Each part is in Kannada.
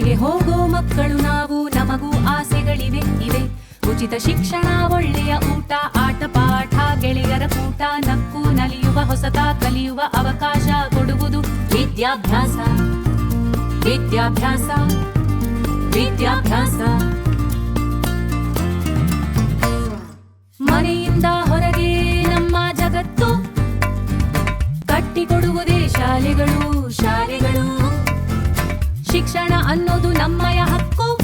ಶಾಲೆಗೆ ಹೋಗೋ ಮಕ್ಕಳು ನಾವು ನಮಗೂ ಆಸೆಗಳಿವೆ, ಇವೆ. ಉಚಿತ ಶಿಕ್ಷಣ, ಒಳ್ಳೆಯ ಊಟ, ಆಟ ಪಾಠ, ಗೆಳೆಯರ ಕೂಟ, ನಕ್ಕು ನಲಿಯುವ ಹೊಸತ ಕಲಿಯುವ ಅವಕಾಶ ಕೊಡುವುದು ವಿದ್ಯಾಭ್ಯಾಸ. ವಿದ್ಯಾಭ್ಯಾಸ. ವಿದ್ಯಾಭ್ಯಾಸ. ಮನೆಯಿಂದ ಹೊರಗೆ ನಮ್ಮ ಜಗತ್ತು ಕಟ್ಟಿಕೊಡುವುದೇ ಶಾಲೆಗಳು ಶಾಲೆಗಳು. ಶಿಕ್ಷಣ ಅನ್ನೋದು ನಮ್ಮಯ ಹಕ್ಕು.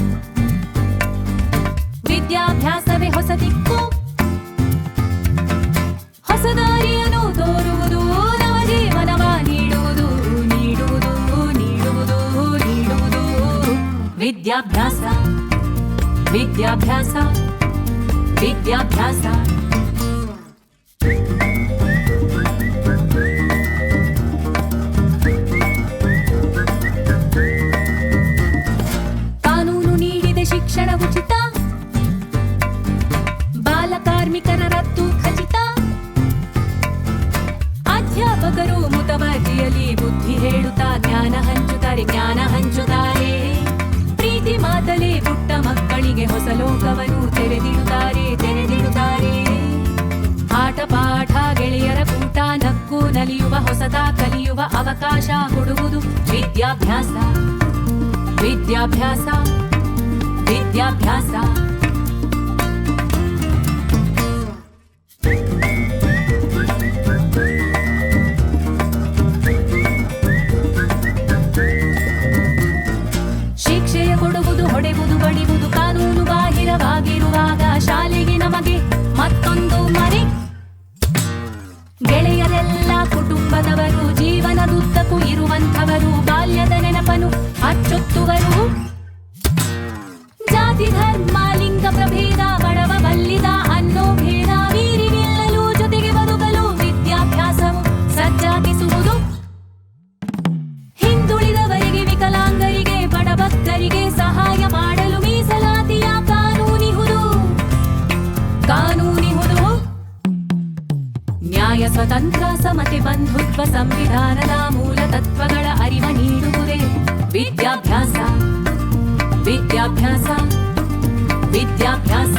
ವಿದ್ಯಾಭ್ಯಾಸವೇ ಹೊಸ ದಿಕ್ಕು. ಹೊಸ ತೋರುವುದು, ನವ ಜೀವನವ ನೀಡುವುದು ನೀಡುವುದು ನೀಡುವುದು ನೀಡುವುದು. ವಿದ್ಯಾಭ್ಯಾಸ ವಿದ್ಯಾಭ್ಯಾಸ ವಿದ್ಯಾಭ್ಯಾಸ. ಅಧ್ಯಾಪಕರು ಮುತುವರ್ಜಿಯಲ್ಲಿ ಬುದ್ಧಿ ಹೇಳುತ್ತಾ ಜ್ಞಾನ ಹಂಚುತ್ತಾರೆ ಜ್ಞಾನ ಹಂಚುತ್ತಾರೆ. ಪ್ರೀತಿ ಮಾತಲೇ ಪುಟ್ಟ ಮಕ್ಕಳಿಗೆ ಹೊಸ ಲೋಕವನ್ನು ತೆರೆದಿಡುತ್ತಾರೆ ತೆರೆದಿಡುತ್ತಾರೆ. ಆಟ ಪಾಠ ಗೆಳೆಯರ ಕೂಟ ನಕ್ಕು ನಲಿಯುವ ಹೊಸದ ಕಲಿಯುವ ಅವಕಾಶ ಕೊಡುವುದು ವಿದ್ಯಾಭ್ಯಾಸ. ವಿದ್ಯಾಭ್ಯಾಸ. ವಿದ್ಯಾಭ್ಯಾಸ. ಗೆಳೆಯರೆಲ್ಲ ಕುಟುಂಬದವರು ಜೀವನದುದ್ದಕ್ಕೂ ಇರುವಂಥವರು ಬಾಲ್ಯದ ನೆನಪನು ನ್ಯಾಯ ಸ್ವತಂತ್ರ ಸಮತೆ ಬಂಧುತ್ವ ಸಂವಿಧಾನದ ಮೂಲ ತತ್ವಗಳ ಅರಿವ ನೀಡುವುದೇ ವಿದ್ಯಾಭ್ಯಾಸ. ವಿದ್ಯಾಭ್ಯಾಸ. ವಿದ್ಯಾಭ್ಯಾಸ.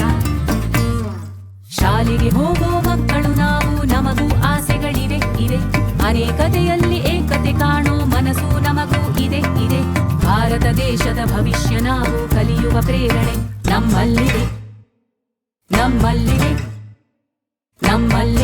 ಶಾಲೆಗೆ ಹೋಗೋ ಮಕ್ಕಳು ನಾವು ನಮಗೂ ಆಸೆಗಳಿವೆ, ಇವೆ. ಅನೇಕತೆಯಲ್ಲಿ ಏಕತೆ ಕಾಣೋ ಮನಸ್ಸು ನಮಗೂ ಇದೆ ಇದೆ ಭಾರತ ದೇಶದ ಭವಿಷ್ಯ ನಾವು ಕಲಿಯುವ ಪ್ರೇರಣೆ ನಮ್ಮಲ್ಲಿದೆ. ನಮ್ಮಲ್ಲಿದೆ. ನಮ್ಮಲ್ಲಿ